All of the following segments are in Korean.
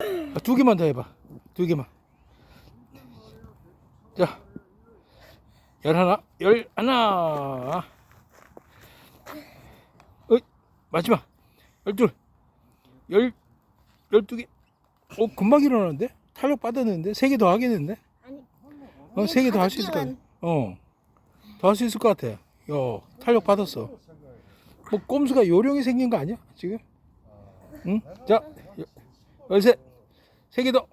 아, 두 개만 더 해봐. 두 개만. 자, 열 하나, 열 하나. 어, 마지막. 열둘. 열, 열두 개. 어, 금방 일어나는데? 탄력 받았는데? 세 개 더 하겠는데? 어, 세 개 더 할 수 있을 것 같아. 어. 더 할 수 있을 것 같아. 야, 탄력 받았어. 뭐, 꼼수가 요령이 생긴 거 아니야? 지금? 응? 자, 여- 열셋. 세 개 더.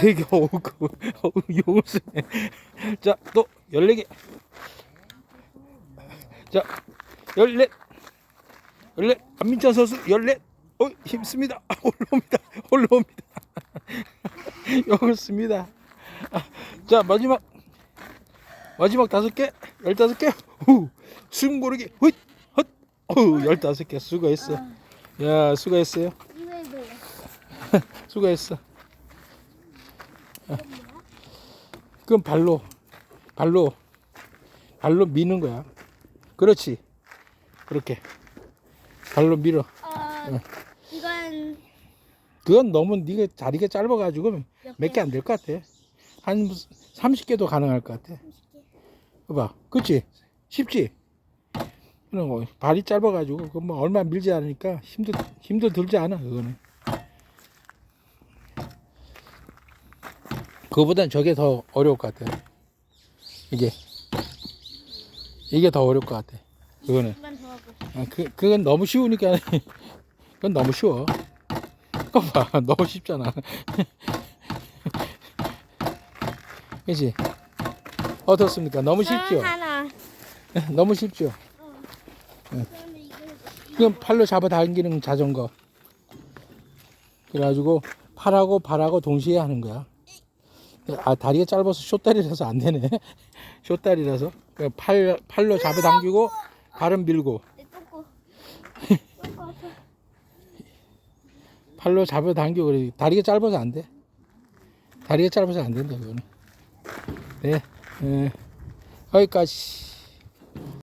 세 개. 어우, 그, 어우, 용을 쓰네. 자, 또, 열네 개. 자, 열넷. 열넷. 안민찬 선수, 열넷. 어, 힘씁니다. 아, 올라옵니다. 올라옵니다. 용을 씁니다. 아, 자, 마지막. 마지막 다섯 개. 열다섯 개. 후. 숨 고르기. 훗. 헛. 어우, 열다섯 개. 수고했어. 야, 수고했어요. 이외도 수고했어. 아. 그럼 발로, 발로, 발로 미는 거야. 그렇지. 그렇게. 발로 밀어. 어, 이건 그건 너무 네가 자리가 짧아가지고 몇 개 안 될 것 같아. 한 30개도 가능할 것 같아. 봐봐. 그치? 쉽지? 그런 거. 발이 짧아가지고, 그뭐 얼마 밀지 않으니까 힘도, 힘도 들지 않아, 그거는. 그거보단 저게 더 어려울 것 같아. 이게. 이게 더 어려울 것 같아. 그거는. 아, 그, 그건 너무 쉬우니까. 그건 너무 쉬워. 그거 봐. 너무 쉽잖아. 그치? 어떻습니까? 너무 쉽죠? 하나. 너무 쉽죠? 그러면 이거 그럼 팔로 잡아 당기는 자전거. 그래가지고 팔하고 발하고 동시에 하는 거야. 아 다리가 짧아서 쇼다리라서 안 되네. 쇼다리라서 그냥 팔 팔로 잡아 당기고 발은 밀고. 팔로 잡아 당기고 그래. 다리가 짧아서 안 돼. 다리가 짧아서 안 된다 그거는. 네. 네. 여기까지.